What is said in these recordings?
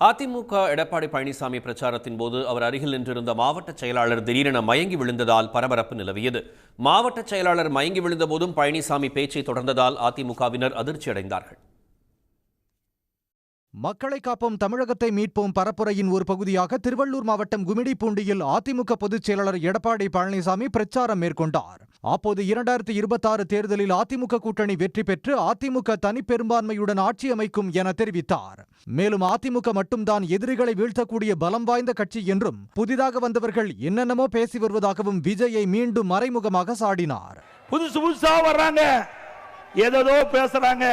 அதிமுக எடப்பாடி பழனிசாமி பிரச்சாரத்தின் போது அவர் அருகில் நின்றிருந்த மாவட்ட செயலாளர் திடீரென மயங்கி விழுந்ததால் பரபரப்பு நிலவியது. மாவட்ட செயலாளர் மயங்கி விழுந்தபோதும் பழனிசாமி பேச்சை தொடர்ந்ததால் அதிமுகவினர் அதிர்ச்சியடைந்தார்கள் மக்களை காப்போம் தமிழகத்தை மீட்போம் பரப்புரையின் ஒரு பகுதியாக திருவள்ளூர் மாவட்டம் குமிடிப்பூண்டியில் அதிமுக பொதுச் செயலாளர் எடப்பாடி பழனிசாமி பிரச்சாரம் மேற்கொண்டார். அப்போது இரண்டாயிரத்தி இருபத்தாறு தேர்தலில் அதிமுக கூட்டணி வெற்றி பெற்று அதிமுக தனிப்பெரும்பான்மையுடன் ஆட்சி அமைக்கும் என தெரிவித்தார். மேலும் அதிமுக மட்டும்தான் எதிரிகளை வீழ்த்தக்கூடிய பலம் வாய்ந்த கட்சி என்றும் புதிதாக வந்தவர்கள் என்னென்னமோ பேசி வருவதாகவும் விஜயை மீண்டும் மறைமுகமாக சாடினார். புதுசு புதுசா வர்றாங்க. ஏதோ பேசுறாங்க.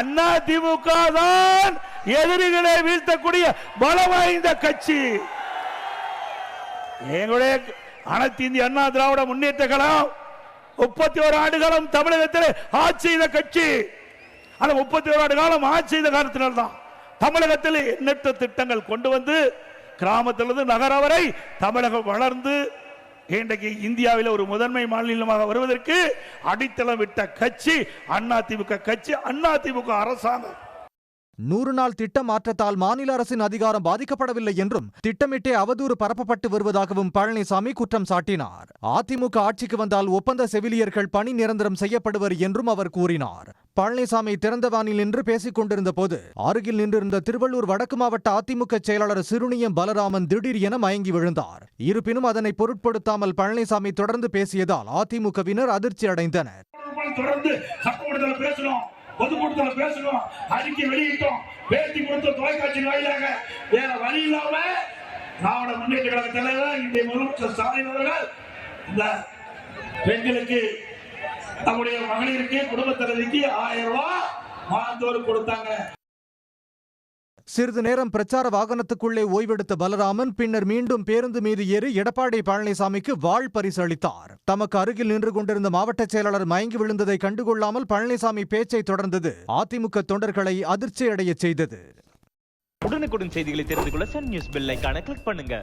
அண்ணா திமுக தான் எதிரிகளை வீழ்த்தக்கூடிய பலம் வாய்ந்த கட்சி. எங்களுடைய அனைத்து இந்திய அண்ணா திராவிட முன்னேற்ற கழகம் முப்பத்தி ஒரு ஆண்டு காலம் தமிழகத்தில் ஆட்சி செய்த கட்சி. ஆனால் முப்பத்தி ஒரு ஆண்டு காலம் ஆட்சி செய்த காரணத்தினால்தான் தமிழகத்தில் எண்ணற்ற திட்டங்கள் கொண்டு வந்து கிராமத்திலிருந்து நகரம் வரை தமிழகம் வளர்ந்து இன்றைக்கு இந்தியாவில் ஒரு முதன்மை மாநிலமாக வருவதற்கு அடித்தளம் விட்ட கட்சி அதிமுக கட்சி அதிமுக அரசாங்கம். நூறு நாள் திட்ட மாற்றத்தால் மாநில அரசின் அதிகாரம் பாதிக்கப்படவில்லை என்றும் திட்டமிட்டே அவதூறு பரப்பப்பட்டு வருவதாகவும் பழனிசாமி குற்றம் சாட்டினார். அதிமுக ஆட்சிக்கு வந்தால் ஒப்பந்த செவிலியர்கள் பணி நிரந்தரம் செய்யப்படுவர் என்றும் அவர் கூறினார். பழனிசாமி திறந்தவானில் நின்று பேசிக் கொண்டிருந்த போது அருகில் நின்றிருந்த திருவள்ளூர் வடக்கு மாவட்ட அதிமுக செயலாளர் சிறுனியம் பலராமன் திடீர் என மயங்கி விழுந்தார். இருப்பினும் அதனை பொருட்படுத்தாமல் பழனிசாமி தொடர்ந்து பேசியதால் அதிமுகவினர் அதிர்ச்சி அடைந்தனர் தொடர்ந்து சட்டமன்றத்தில் பேசணும் பொதுக்கூட்டத்தில் பேசணும். அறிக்கை வெளியிட்டோம். பேட்டி கொடுத்த தொலைக்காட்சி வாயிலாக. வேற வழி இல்லாம திராவிட முன்னேற்ற கழக தலைவர் இன்றைய முதலமைச்சர் ஸ்டாலின் அவர்கள் இந்த பெண்களுக்கு நம்முடைய மகளிருக்கு குடும்ப தலைவிக்கு ஆயிரம் ரூபாய் மாதந்தோறும் கொடுத்தாங்க. சிறிது நேரம் பிரச்சார வாகனத்துக்குள்ளே ஓய்வெடுத்த பலராமன் பின்னர் மீண்டும் பேருந்து மீது ஏறி எடப்பாடி பழனிசாமிக்கு வாழ் பரிசளித்தார். தமக்கு அருகில் நின்று கொண்டிருந்த மாவட்ட செயலாளர் மயங்கி விழுந்ததை கண்டுகொள்ளாமல் பழனிசாமி பேச்சை தொடர்ந்தது. அதிமுக தொண்டர்களை அதிர்ச்சியடையச் செய்தது. உடனுக்குடன் செய்திகளை தெரிந்து கொள்ள சன் நியூஸ் பெல் கிளிக் பண்ணுங்க.